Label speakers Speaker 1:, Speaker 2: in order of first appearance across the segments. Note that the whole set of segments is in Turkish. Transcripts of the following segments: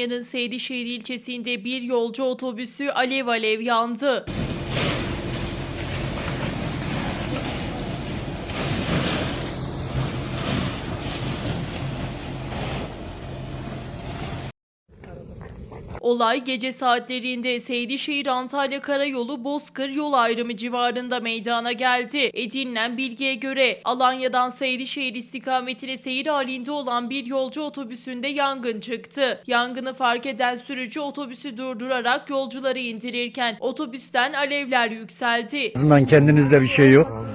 Speaker 1: Konya'nın Seydişehir ilçesinde bir yolcu otobüsü alev alev yandı. Olay gece saatlerinde Seydişehir Antalya Karayolu Bozkır yol ayrımı civarında meydana geldi. Edinilen bilgiye göre Alanya'dan Seydişehir istikametine seyir halinde olan bir yolcu otobüsünde yangın çıktı. Yangını fark eden sürücü otobüsü durdurarak yolcuları indirirken otobüsten alevler yükseldi.
Speaker 2: En azından kendinizde bir şey yok.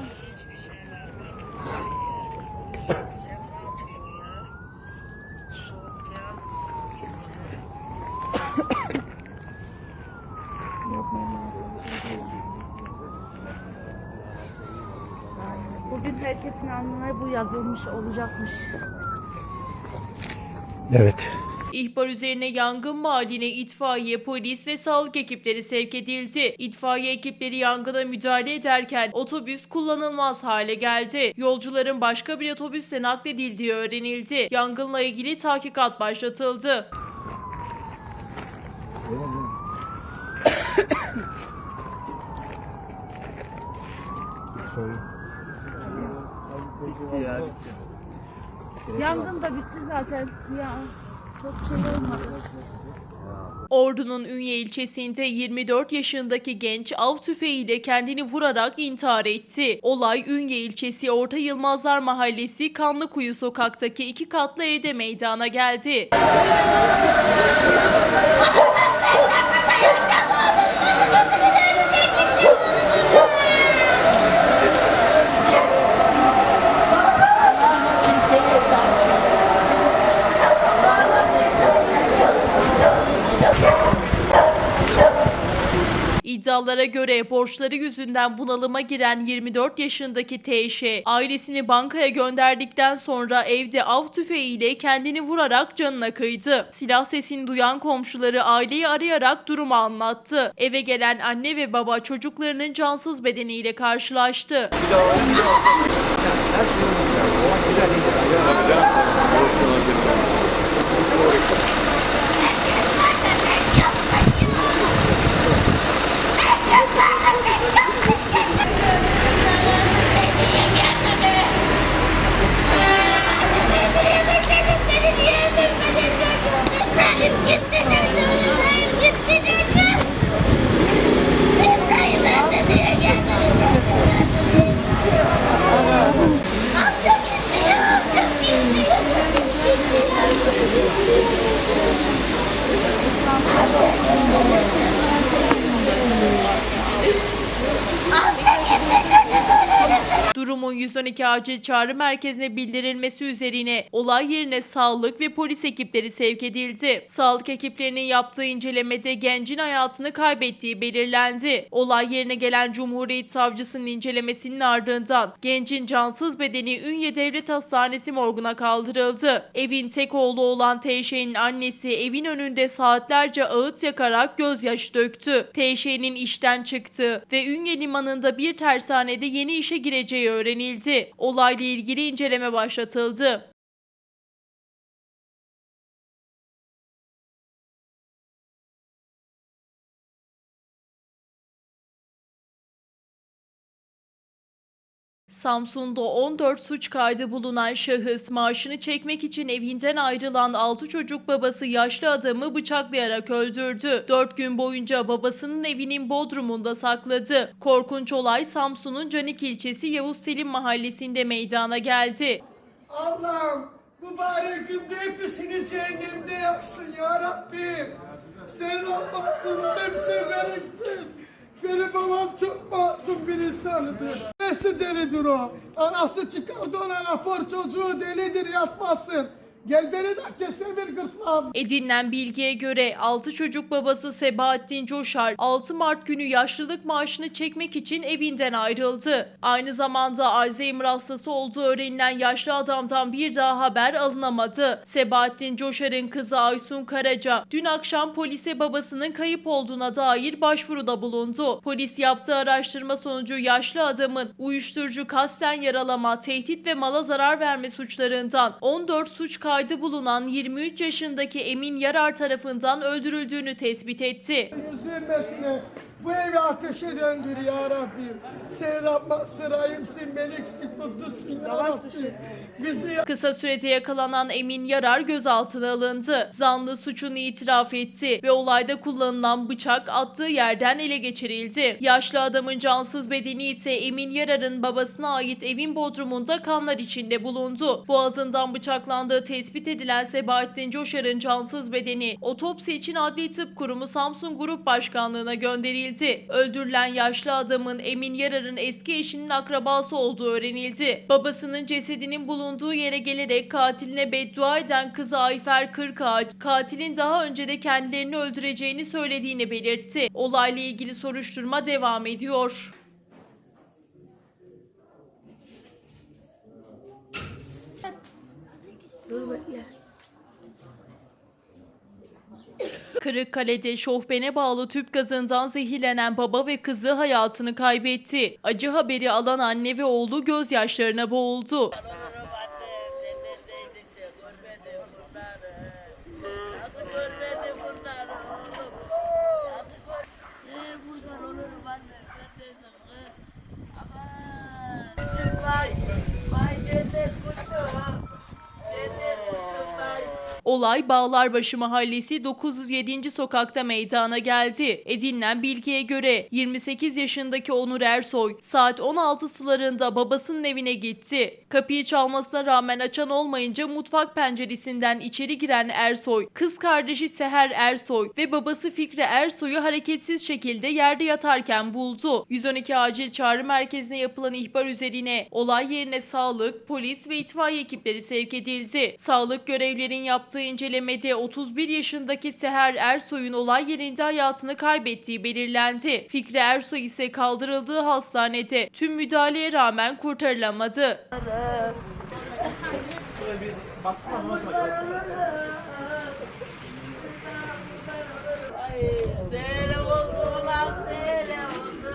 Speaker 3: Bugün herkesin alnına bu yazılmış olacakmış.
Speaker 2: Evet.
Speaker 1: İhbar üzerine yangın mahalline itfaiye, polis ve sağlık ekipleri sevk edildi. İtfaiye ekipleri yangına müdahale ederken otobüs kullanılmaz hale geldi. Yolcuların başka bir otobüste nakledildiği öğrenildi. Yangınla ilgili tahkikat başlatıldı.
Speaker 3: Yangın da bitti zaten. Ya çok şey olmadı.
Speaker 1: Ordu'nun Ünye ilçesinde 24 yaşındaki genç av tüfeğiyle kendini vurarak intihar etti. Olay Ünye ilçesi Orta Yılmazlar Mahallesi Kanlıkuyu sokaktaki iki katlı evde meydana geldi. İddialara göre borçları yüzünden bunalıma giren 24 yaşındaki TŞ ailesini bankaya gönderdikten sonra evde av tüfeğiyle kendini vurarak canına kıydı. Silah sesini duyan komşuları aileyi arayarak durumu anlattı. Eve gelen anne ve baba çocuklarının cansız bedeniyle karşılaştı.
Speaker 4: Çocuk beni niye öldürmedin çocuğum? İbrahim gitti çocuğum. İbrahim öldü diye gelmedi çocuğum. Amca gitti ya. Amca gitti. Amca gitti çocuk öldü.
Speaker 1: Durumun 112 acil çağrı merkezine bildirilmesi üzerine olay yerine sağlık ve polis ekipleri sevk edildi. Sağlık ekiplerinin yaptığı incelemede gencin hayatını kaybettiği belirlendi. Olay yerine gelen Cumhuriyet Savcısının incelemesinin ardından gencin cansız bedeni Ünye Devlet Hastanesi morguna kaldırıldı. Evin tek oğlu olan Teyşe'nin annesi evin önünde saatlerce ağıt yakarak gözyaşı döktü. Teyşe'nin işten çıktığı ve Ünye Limanı'nda bir tersanede yeni işe gireceği öğrenildi. Olayla ilgili inceleme başlatıldı. Samsun'da 14 suç kaydı bulunan şahıs maaşını çekmek için evinden ayrılan 6 çocuk babası yaşlı adamı bıçaklayarak öldürdü. 4 gün boyunca babasının evinin bodrumunda sakladı. Korkunç olay Samsun'un Canik ilçesi Yavuz Selim mahallesinde meydana geldi.
Speaker 5: Allah'ım mübarek günde hepsini cehennemde yaksın ya Rabbim. Sen olmazsın hepsi meleksin. Benim babam çok masum bir insanıdır. Nesi delidir o? Anası çıkardı ona rapor çocuğu delidir yapmasın. Gel beni de kesemir gırtlağım.
Speaker 1: Edinilen bilgiye göre 6 çocuk babası Sebahattin Coşar 6 Mart günü yaşlılık maaşını çekmek için evinden ayrıldı. Aynı zamanda Alzheimer hastası olduğu öğrenilen yaşlı adamdan bir daha haber alınamadı. Sebahattin Coşar'ın kızı Aysun Karaca dün akşam polise babasının kayıp olduğuna dair başvuruda bulundu. Polis yaptığı araştırma sonucu yaşlı adamın uyuşturucu kasten yaralama, tehdit ve mala zarar verme suçlarından 14 suç kaydı bulunan 23 yaşındaki Emin Yarar tarafından öldürüldüğünü tespit etti.
Speaker 5: Bu evi ateşe döndür ya Rabbim. Sen Rahman sırayımsın, meliksin, kutlusun ya Rabbim. Bizi
Speaker 1: Kısa sürede yakalanan Emin Yarar gözaltına alındı. Zanlı suçunu itiraf etti ve olayda kullanılan bıçak attığı yerden ele geçirildi. Yaşlı adamın cansız bedeni ise Emin Yarar'ın babasına ait evin bodrumunda kanlar içinde bulundu. Boğazından bıçaklandığı tespit edilen Sebahattin Coşar'ın cansız bedeni otopsi için Adli Tıp Kurumu Samsun Grup Başkanlığı'na gönderildi. Öldürülen yaşlı adamın Emin Yarar'ın eski eşinin akrabası olduğu öğrenildi. Babasının cesedinin bulunduğu yere gelerek katiline beddua eden kızı Ayfer Kırkağaç, katilin daha önce de kendilerini öldüreceğini söylediğini belirtti. Olayla ilgili soruşturma devam ediyor.
Speaker 3: Dur bekle.
Speaker 1: Kırıkkale'de şofbene bağlı tüp gazından zehirlenen baba ve kızı hayatını kaybetti. Acı haberi alan anne ve oğlu gözyaşlarına boğuldu. Olay Bağlarbaşı Mahallesi 907. sokakta meydana geldi. Edinilen bilgiye göre 28 yaşındaki Onur Ersoy saat 16 sularında babasının evine gitti. Kapıyı çalmasına rağmen açan olmayınca mutfak penceresinden içeri giren Ersoy, kız kardeşi Seher Ersoy ve babası Fikri Ersoy'u hareketsiz şekilde yerde yatarken buldu. 112 acil çağrı merkezine yapılan ihbar üzerine olay yerine sağlık, polis ve itfaiye ekipleri sevk edildi. Sağlık görevlerin yaptığı incelemede 31 yaşındaki Seher Ersoy'un olay yerinde hayatını kaybettiği belirlendi. Fikri Ersoy ise kaldırıldığı hastanede tüm müdahaleye rağmen kurtarılamadı.
Speaker 6: Ay, sele oldu ulan, sele oldu.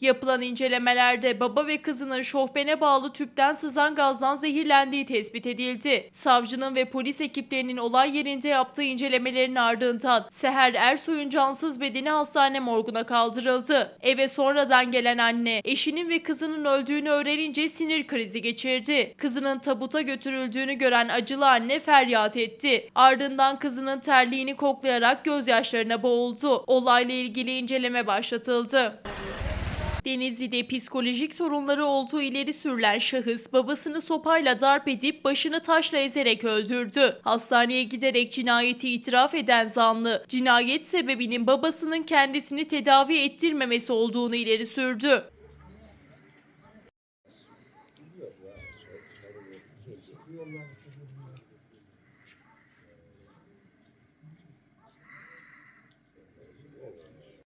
Speaker 1: Yapılan incelemelerde baba ve kızının şofbene bağlı tüpten sızan gazdan zehirlendiği tespit edildi. Savcının ve polis ekiplerinin olay yerinde yaptığı incelemelerin ardından Seher Ersoy'un cansız bedeni hastane morguna kaldırıldı. Eve sonradan gelen anne eşinin ve kızının öldüğünü öğrenince sinir krizi geçirdi. Kızının tabuta götürüldüğünü gören acılı anne feryat etti. Ardından kızının terliğini koklayarak gözyaşlarına boğuldu. Olayla ilgili inceleme başlatıldı. Denizli'de psikolojik sorunları olduğu ileri sürülen şahıs babasını sopayla darp edip başını taşla ezerek öldürdü. Hastaneye giderek cinayeti itiraf eden zanlı, cinayet sebebinin babasının kendisini tedavi ettirmemesi olduğunu ileri sürdü.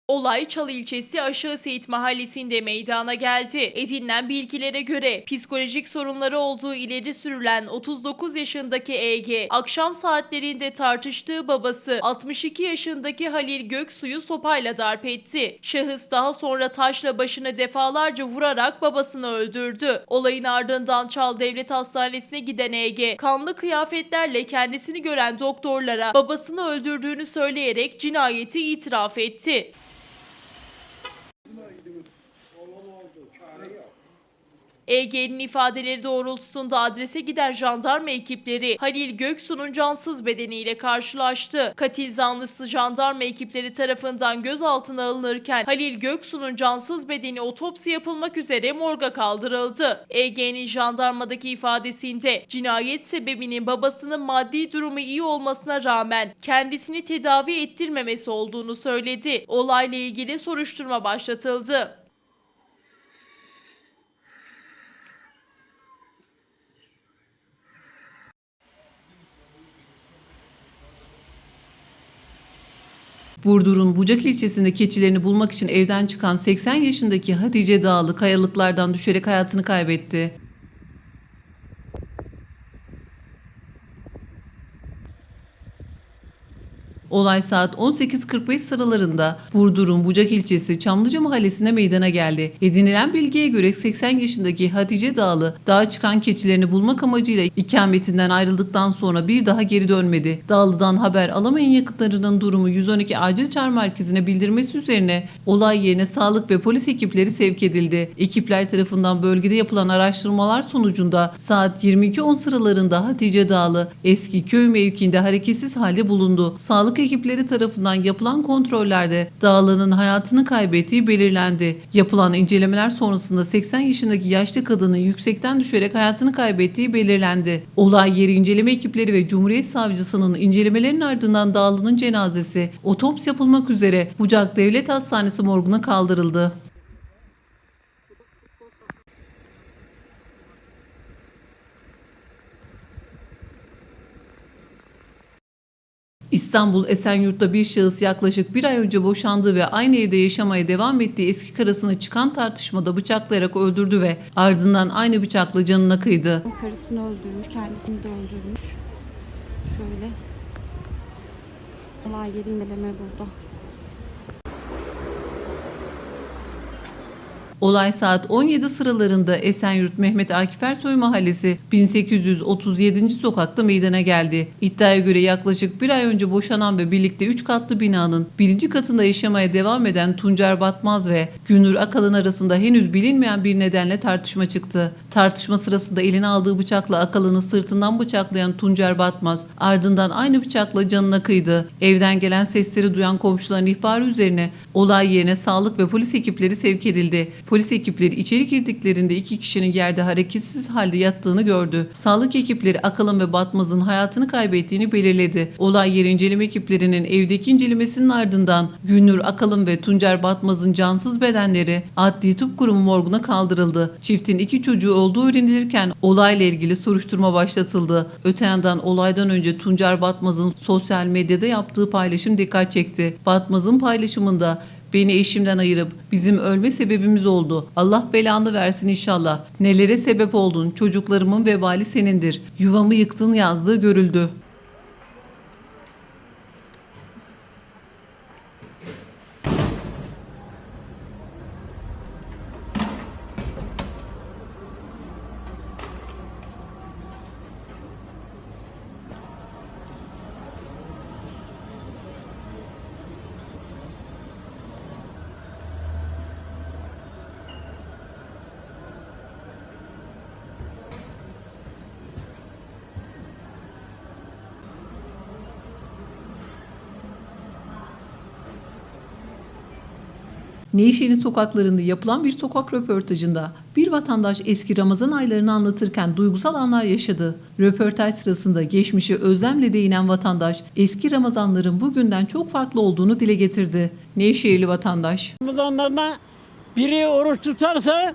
Speaker 1: Olay Çalı ilçesi Aşağı Seyit mahallesinde meydana geldi. Edinilen bilgilere göre psikolojik sorunları olduğu ileri sürülen 39 yaşındaki EG, akşam saatlerinde tartıştığı babası 62 yaşındaki Halil Göksu'yu sopayla darp etti. Şahıs daha sonra taşla başını defalarca vurarak babasını öldürdü. Olayın ardından Çal Devlet Hastanesi'ne giden EG, kanlı kıyafetlerle kendisini gören doktorlara babasını öldürdüğünü söyleyerek cinayeti itiraf etti. EG'nin ifadeleri doğrultusunda adrese giden jandarma ekipleri Halil Göksu'nun cansız bedeniyle karşılaştı. Katil zanlısı jandarma ekipleri tarafından gözaltına alınırken Halil Göksu'nun cansız bedeni otopsi yapılmak üzere morga kaldırıldı. EG'nin jandarmadaki ifadesinde cinayet sebebinin babasının maddi durumu iyi olmasına rağmen kendisini tedavi ettirmemesi olduğunu söyledi. Olayla ilgili soruşturma başlatıldı.
Speaker 7: Burdur'un Bucak ilçesinde keçilerini bulmak için evden çıkan 80 yaşındaki Hatice Dağlı kayalıklardan düşerek hayatını kaybetti. Olay saat 18.45 sıralarında Burdur'un Bucak ilçesi Çamlıca mahallesinde meydana geldi. Edinilen bilgiye göre 80 yaşındaki Hatice Dağlı dağa çıkan keçilerini bulmak amacıyla ikametinden ayrıldıktan sonra bir daha geri dönmedi. Dağlı'dan haber alamayan yakınlarının durumu 112 acil çağrı merkezine bildirmesi üzerine olay yerine sağlık ve polis ekipleri sevk edildi. Ekipler tarafından bölgede yapılan araştırmalar sonucunda saat 22.10 sıralarında Hatice Dağlı eski köy mevkiinde hareketsiz halde bulundu. Sağlık ekipleri tarafından yapılan kontrollerde Dağlı'nın hayatını kaybettiği belirlendi. Yapılan incelemeler sonrasında 80 yaşındaki yaşlı kadının yüksekten düşerek hayatını kaybettiği belirlendi. Olay yeri inceleme ekipleri ve Cumhuriyet Savcısının incelemelerinin ardından Dağlı'nın cenazesi otopsi yapılmak üzere Bucak Devlet Hastanesi morguna kaldırıldı. İstanbul Esenyurt'ta bir şahıs yaklaşık bir ay önce boşandığı ve aynı evde yaşamaya devam ettiği eski karısını çıkan tartışmada bıçaklayarak öldürdü ve ardından aynı bıçakla canına kıydı.
Speaker 3: Karısını öldürmüş, kendisini de öldürmüş. Şöyle. Olay yeri inceleme burada.
Speaker 7: Olay saat 17 sıralarında Esenyurt Mehmet Akif Ersoy Mahallesi 1837. sokakta meydana geldi. İddiaya göre yaklaşık bir ay önce boşanan ve birlikte 3 katlı binanın birinci katında yaşamaya devam eden Tuncer Batmaz ve Günür Akalın arasında henüz bilinmeyen bir nedenle tartışma çıktı. Tartışma sırasında eline aldığı bıçakla Akalın'ı sırtından bıçaklayan Tuncer Batmaz ardından aynı bıçakla canına kıydı. Evden gelen sesleri duyan komşuların ihbarı üzerine olay yerine sağlık ve polis ekipleri sevk edildi. Polis ekipleri içeri girdiklerinde iki kişinin yerde hareketsiz halde yattığını gördü. Sağlık ekipleri Akalın ve Batmaz'ın hayatını kaybettiğini belirledi. Olay yeri inceleme ekiplerinin evdeki incelemesinin ardından Gülnur Akalın ve Tuncer Batmaz'ın cansız bedenleri Adli Tıp Kurumu morguna kaldırıldı. Çiftin iki çocuğu olduğu öğrenilirken olayla ilgili soruşturma başlatıldı. Öte yandan olaydan önce Tuncer Batmaz'ın sosyal medyada yaptığı paylaşım dikkat çekti. Batmaz'ın paylaşımında Beni eşimden ayırıp bizim ölme sebebimiz oldu. Allah belanı versin inşallah. Nelere sebep oldun? Çocuklarımın vebali senindir. Yuvamı yıktın yazdığı görüldü. Nevşehir'in sokaklarında yapılan bir sokak röportajında bir vatandaş eski Ramazan aylarını anlatırken duygusal anlar yaşadı. Röportaj sırasında geçmişi özlemle değinen vatandaş eski Ramazanların bugünden çok farklı olduğunu dile getirdi. Nevşehirli vatandaş.
Speaker 8: Ramazanlarına biri oruç tutarsa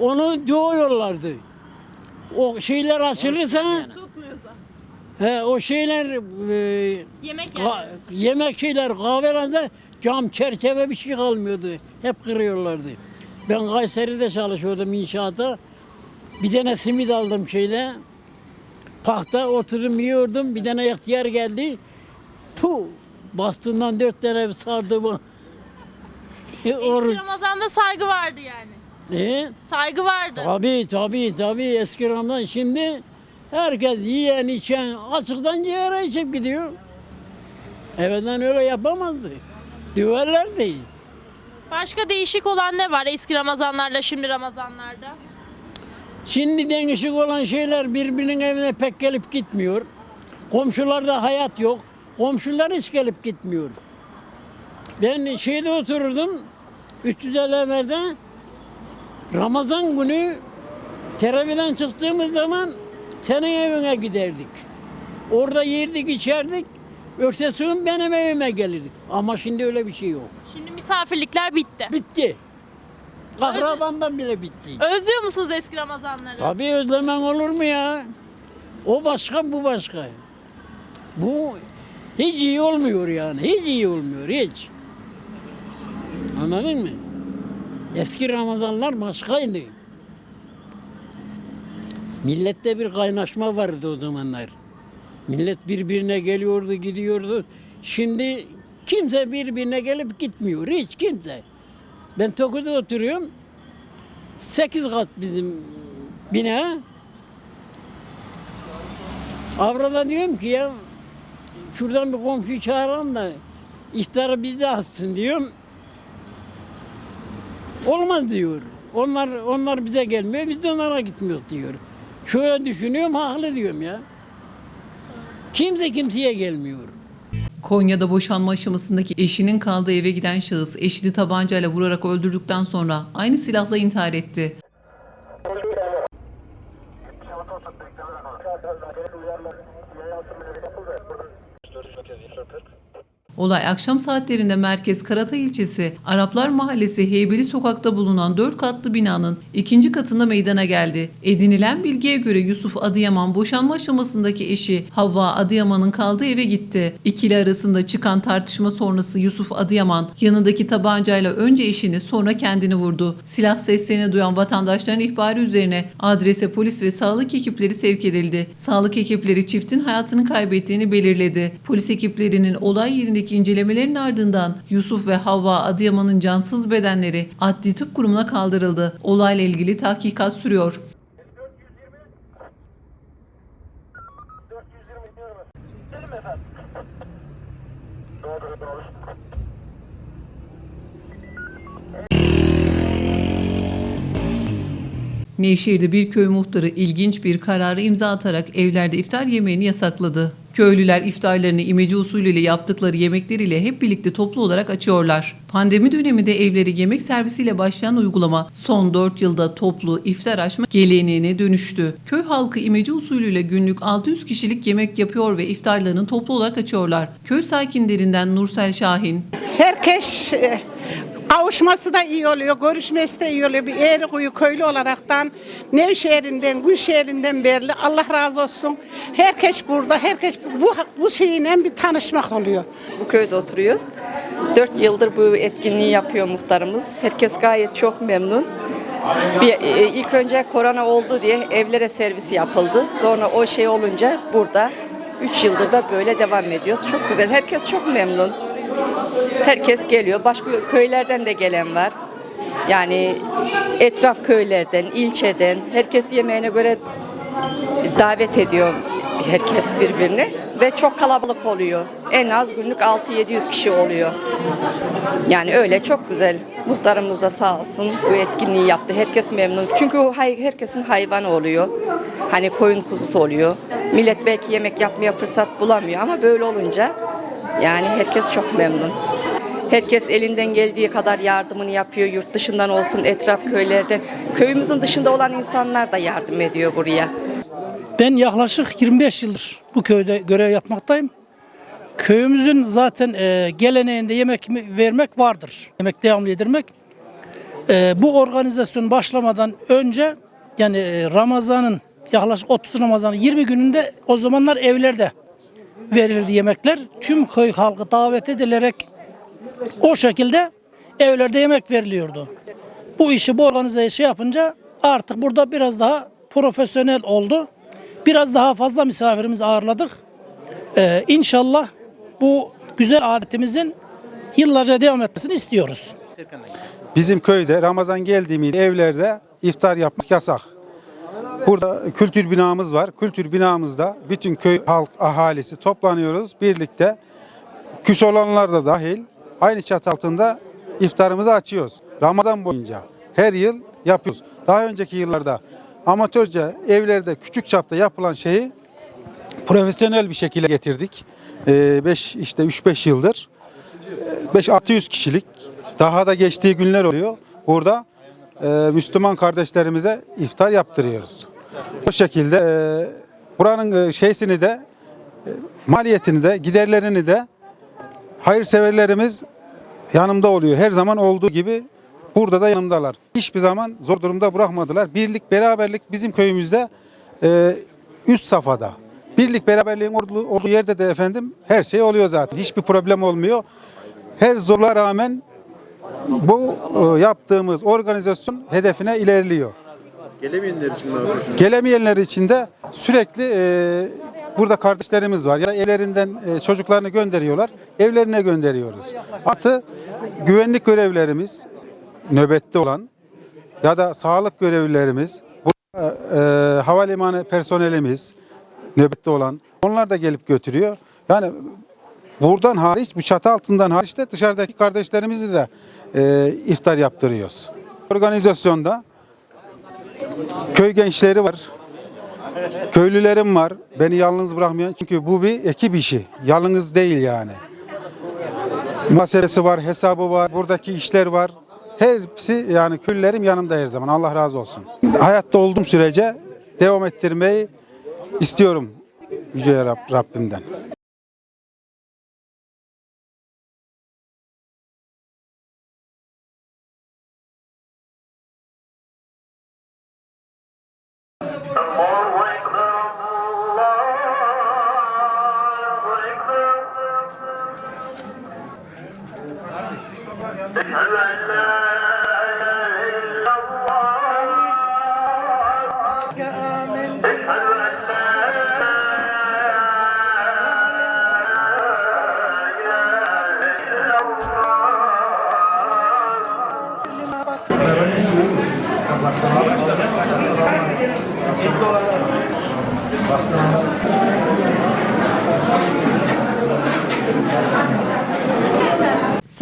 Speaker 8: onu doğuyorlardı. O şeyler açılırsa
Speaker 1: Tutmuyorsa.
Speaker 8: he, o şeyler e,
Speaker 1: Yemek
Speaker 8: ka- yemek şeyler kahvelerde cam çerçeve bir şey kalmıyordu. Hep kırıyorlardı. Ben Kayseri'de çalışıyordum inşaata. Bir tane simit aldım şeyle. Parkta oturdum yiyordum. Bir tane ihtiyar geldi. Puh, bastığından dört tane sardı bu. Oruç.
Speaker 1: Ramazan'da saygı vardı yani.
Speaker 8: E?
Speaker 1: Saygı vardı.
Speaker 8: Tabii tabii tabii eski Ramazan şimdi herkes yiyen içen açıktan ciğere içip gidiyor. Evvelden öyle yapamazdı. Düverlerdi.
Speaker 1: Başka değişik olan ne var eski Ramazanlarla şimdi Ramazanlarda?
Speaker 8: Şimdi değişik olan şeyler birbirinin evine pek gelip gitmiyor. Komşularda hayat yok. Komşular hiç gelip gitmiyor. Ben şeyde otururdum. 300 evlerde Ramazan günü teraviden çıktığımız zaman senin evine giderdik. Orada yerdik içerdik. Gün benim evime gelirdik. Ama şimdi öyle bir şey yok.
Speaker 1: Şimdi misafirlikler bitti.
Speaker 8: Bitti. Kahramandan bile bitti.
Speaker 1: Özlüyor musunuz eski Ramazanları?
Speaker 8: Tabii özlemen olur mu ya? O başka bu başka. Bu hiç iyi olmuyor yani. Hiç iyi olmuyor hiç. Anladın mı? Eski Ramazanlar başkaydı. Millette bir kaynaşma vardı o zamanlar. Millet birbirine geliyordu, gidiyordu. Şimdi kimse birbirine gelip gitmiyor. Hiç kimse. Ben Toku'da oturuyorum. Sekiz kat bizim bina. Avrada diyorum ki ya şuradan bir komşuyu çağıralım da iftarı bizde assın diyorum. Olmaz diyor. Onlar onlar bize gelmiyor, biz de onlara gitmiyor diyor. Şöyle düşünüyorum, haklı diyorum ya. Kimse kimseye gelmiyor.
Speaker 7: Konya'da boşanma aşamasındaki eşinin kaldığı eve giden şahıs eşini tabancayla vurarak öldürdükten sonra aynı silahla intihar etti. Olay akşam saatlerinde merkez Karatay ilçesi Araplar Mahallesi Heybeli sokakta bulunan 4 katlı binanın ikinci katında meydana geldi. Edinilen bilgiye göre Yusuf Adıyaman boşanma aşamasındaki eşi Havva Adıyaman'ın kaldığı eve gitti. İkili arasında çıkan tartışma sonrası Yusuf Adıyaman yanındaki tabancayla önce eşini sonra kendini vurdu. Silah seslerini duyan vatandaşların ihbarı üzerine adrese polis ve sağlık ekipleri sevk edildi. Sağlık ekipleri çiftin hayatını kaybettiğini belirledi. Polis ekiplerinin olay yerindeki incelemelerin ardından Yusuf ve Havva Adıyaman'ın cansız bedenleri adli tıp kurumuna kaldırıldı. Olayla ilgili tahkikat sürüyor. Nevşehir'de bir köy muhtarı ilginç bir kararı imza atarak evlerde iftar yemeğini yasakladı. Köylüler iftarlarını imece usulüyle yaptıkları yemekleriyle hep birlikte toplu olarak açıyorlar. Pandemi döneminde evleri yemek servisiyle başlayan uygulama son 4 yılda toplu iftar açma geleneğine dönüştü. Köy halkı imece usulüyle günlük 600 kişilik yemek yapıyor ve iftarlarını toplu olarak açıyorlar. Köy sakinlerinden Nursel Şahin,
Speaker 9: Herkes kavuşması da iyi oluyor, görüşmesi de iyi oluyor. Bir Eğrikuyu köylü olaraktan Nevşehir'inden, Gülşehir'inden belli. Allah razı olsun. Herkes burada, herkes bu, bu şeyle bir tanışmak oluyor.
Speaker 10: Bu köyde oturuyoruz. 4 yıldır bu etkinliği yapıyor muhtarımız. Herkes gayet çok memnun. Bir, e, ilk önce korona oldu diye evlere servis yapıldı. Sonra o şey olunca burada 3 yıldır da böyle devam ediyoruz. Çok güzel. Herkes çok memnun. Herkes geliyor. Başka köylerden de gelen var. Yani etraf köylerden, ilçeden herkes yemeğine göre davet ediyor herkes birbirini ve çok kalabalık oluyor. En az günlük 6-700 kişi oluyor. Yani öyle çok güzel. Muhtarımız da sağ olsun bu etkinliği yaptı. Herkes memnun. Çünkü herkesin hayvanı oluyor. Hani koyun kuzusu oluyor. Millet belki yemek yapmaya fırsat bulamıyor ama böyle olunca yani herkes çok memnun. Herkes elinden geldiği kadar yardımını yapıyor. Yurt dışından olsun, etraf köylerde. Köyümüzün dışında olan insanlar da yardım ediyor buraya.
Speaker 11: Ben yaklaşık 25 yıldır bu köyde görev yapmaktayım. Köyümüzün zaten e, geleneğinde yemek vermek vardır. Yemek devamlı yedirmek. E, bu organizasyon başlamadan önce yani e, Ramazan'ın yaklaşık 30 Ramazan'ın 20 gününde o zamanlar evlerde verilirdi yemekler. Tüm köy halkı davet edilerek o şekilde evlerde yemek veriliyordu. Bu işi bu organizeyi şey yapınca artık burada biraz daha profesyonel oldu. Biraz daha fazla misafirimizi ağırladık. Ee, inşallah bu güzel adetimizin yıllarca devam etmesini istiyoruz.
Speaker 12: Bizim köyde Ramazan geldiği evlerde iftar yapmak yasak. Burada kültür binamız var. Kültür binamızda bütün köy halk ahalisi toplanıyoruz birlikte. Küs olanlar da dahil aynı çatı altında iftarımızı açıyoruz. Ramazan boyunca her yıl yapıyoruz. Daha önceki yıllarda amatörce evlerde küçük çapta yapılan şeyi profesyonel bir şekilde getirdik. 5 işte 3-5 yıldır 5-600 kişilik daha da geçtiği günler oluyor. Burada e, Müslüman kardeşlerimize iftar yaptırıyoruz. Bu şekilde e, buranın e, şeysini de e, maliyetini de giderlerini de hayırseverlerimiz yanımda oluyor. Her zaman olduğu gibi burada da yanımdalar. Hiçbir zaman zor durumda bırakmadılar. Birlik, beraberlik bizim köyümüzde e, üst safhada. Birlik, beraberliğin olduğu, olduğu yerde de efendim her şey oluyor zaten. Hiçbir problem olmuyor. Her zorluğa rağmen bu e, yaptığımız organizasyon hedefine ilerliyor.
Speaker 13: Gelemeyenler için ne?
Speaker 12: Gelemeyenler için de sürekli e, burada kardeşlerimiz var. Ya evlerinden e, çocuklarını gönderiyorlar, evlerine gönderiyoruz. Artı güvenlik görevlerimiz nöbette olan ya da sağlık görevlilerimiz, burada, e, havalimanı personelimiz nöbette olan onlar da gelip götürüyor. Yani buradan hariç, bu çatı altından hariç de dışarıdaki kardeşlerimizi de e, iftar yaptırıyoruz. Organizasyonda köy gençleri var. Köylülerim var. Beni yalnız bırakmayan. Çünkü bu bir ekip işi. Yalnız değil yani. Meselesi var, hesabı var, buradaki işler var. Hepsi yani köylülerim yanımda her zaman. Allah razı olsun. Hayatta olduğum sürece devam ettirmeyi istiyorum Yüce Rab- Rabbimden.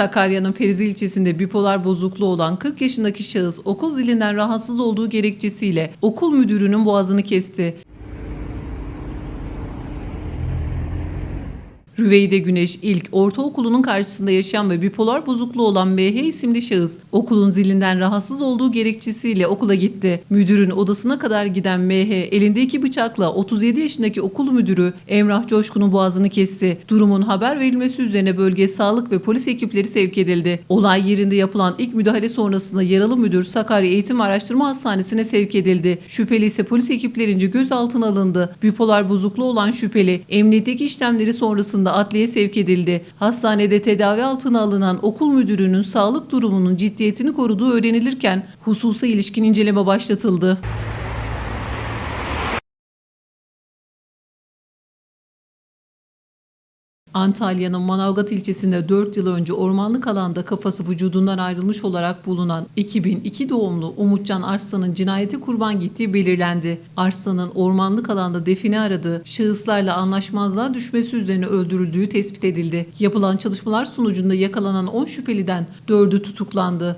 Speaker 7: Sakarya'nın Ferizli ilçesinde bipolar bozukluğu olan 40 yaşındaki şahıs okul zilinden rahatsız olduğu gerekçesiyle okul müdürünün boğazını kesti. Rüveyde Güneş ilk ortaokulunun karşısında yaşayan ve bipolar bozukluğu olan MH isimli şahıs okulun zilinden rahatsız olduğu gerekçesiyle okula gitti. Müdürün odasına kadar giden MH elinde iki bıçakla 37 yaşındaki okul müdürü Emrah Coşkun'un boğazını kesti. Durumun haber verilmesi üzerine bölge sağlık ve polis ekipleri sevk edildi. Olay yerinde yapılan ilk müdahale sonrasında yaralı müdür Sakarya Eğitim Araştırma Hastanesi'ne sevk edildi. Şüpheli ise polis ekiplerince gözaltına alındı. Bipolar bozukluğu olan şüpheli emniyetteki işlemleri sonrasında adliyeye sevk edildi. Hastanede tedavi altına alınan okul müdürünün sağlık durumunun ciddiyetini koruduğu öğrenilirken hususa ilişkin inceleme başlatıldı. Antalya'nın Manavgat ilçesinde 4 yıl önce ormanlık alanda kafası vücudundan ayrılmış olarak bulunan 2002 doğumlu Umutcan Arslan'ın cinayete kurban gittiği belirlendi. Arslan'ın ormanlık alanda define aradığı şahıslarla anlaşmazlığa düşmesi üzerine öldürüldüğü tespit edildi. Yapılan çalışmalar sonucunda yakalanan 10 şüpheliden 4'ü tutuklandı.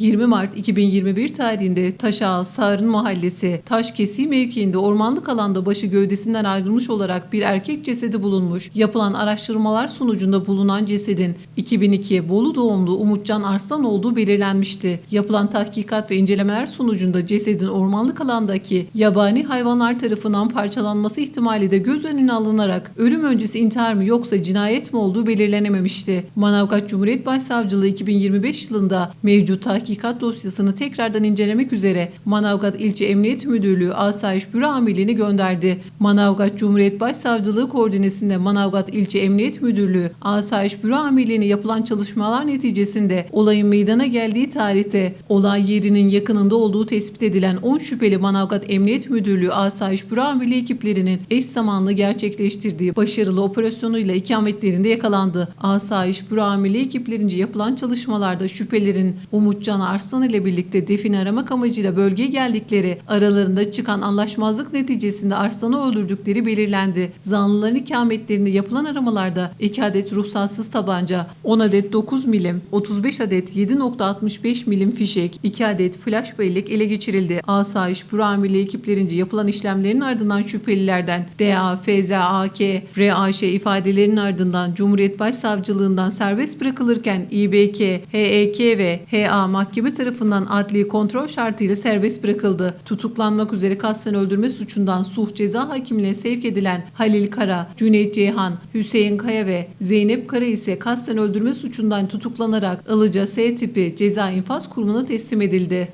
Speaker 7: ...20 Mart 2021 tarihinde Taşağı Sarın Mahallesi Taşkesi mevkiinde ormanlık alanda başı gövdesinden ayrılmış olarak bir erkek cesedi bulunmuş. Yapılan araştırmalar sonucunda bulunan cesedin 2002 Bolu doğumlu Umutcan Arslan olduğu belirlenmişti. Yapılan tahkikat ve incelemeler sonucunda cesedin ormanlık alandaki yabani hayvanlar tarafından parçalanması ihtimali de göz önüne alınarak ölüm öncesi intihar mı yoksa cinayet mi olduğu belirlenememişti. Manavgat Cumhuriyet Başsavcılığı 2025 yılında mevcut tahkikat dosyasını tekrardan incelemek üzere Manavgat İlçe Emniyet Müdürlüğü Asayiş Büro Amirliğini gönderdi. Manavgat Cumhuriyet Başsavcılığı koordinesinde Manavgat İlçe Emniyet Müdürlüğü Asayiş Büro Amirliğine yapılan çalışmalar neticesinde olayın meydana geldiği tarihte olay yerinin yakınında olduğu tespit edilen 10 şüpheli Manavgat Emniyet Müdürlüğü Asayiş Büro Amirliği ekiplerinin eş zamanlı gerçekleştirdiği başarılı operasyonuyla ikametlerinde yakalandı. Asayiş Büro Amirliği ekiplerince yapılan çalışmalarda şüphelerin Umutcan Arslan ile birlikte define aramak amacıyla bölgeye geldikleri aralarında çıkan anlaşmazlık neticesinde Arslan'ı öldürdükleri belirlendi. Zanlıların ikametlerinde yapılan aramalarda 2 adet ruhsatsız tabanca, 10 adet 9 milim, 35 adet 7.65 milim fişek, 2 adet flash bellek ele geçirildi. Asayiş Büro Amirliği ekiplerince yapılan işlemlerin ardından şüphelilerden DA, FZ, AK, RAŞ ifadelerinin ardından Cumhuriyet Başsavcılığından serbest bırakılırken İBK, HEK ve HA mahkeme tarafından adli kontrol şartıyla serbest bırakıldı. Tutuklanmak üzere kasten öldürme suçundan suh ceza hakimliğine sevk edilen Halil Kara, Cüneyt Ceyhan, Hüseyin Kaya ve Zeynep Kara ise kasten öldürme suçundan tutuklanarak Ilıca S tipi ceza infaz kurumuna teslim edildi.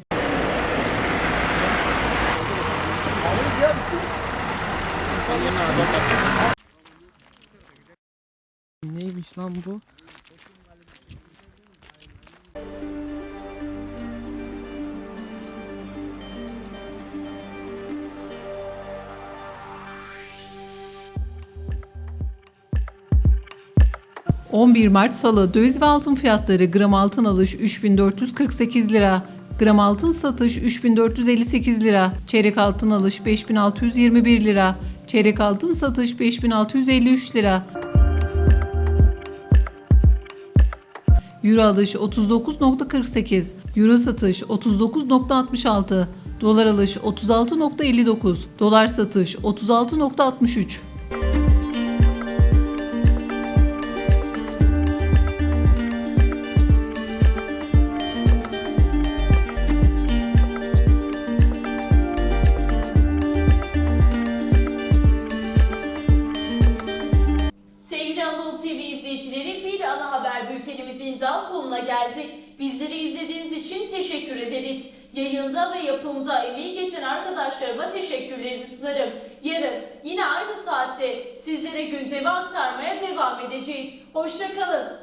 Speaker 6: Neymiş lan bu?
Speaker 7: – 11 Mart Salı döviz ve altın fiyatları gram altın alış 3448 lira, gram altın satış 3458 lira, çeyrek altın alış 5621 lira, çeyrek altın satış 5653 lira. Euro alış 39.48, Euro satış 39.66, Dolar alış 36.59, Dolar satış 36.63.
Speaker 1: arkadaşlarıma teşekkürlerimi sunarım. Yarın yine aynı saatte sizlere gündemi aktarmaya devam edeceğiz. Hoşçakalın.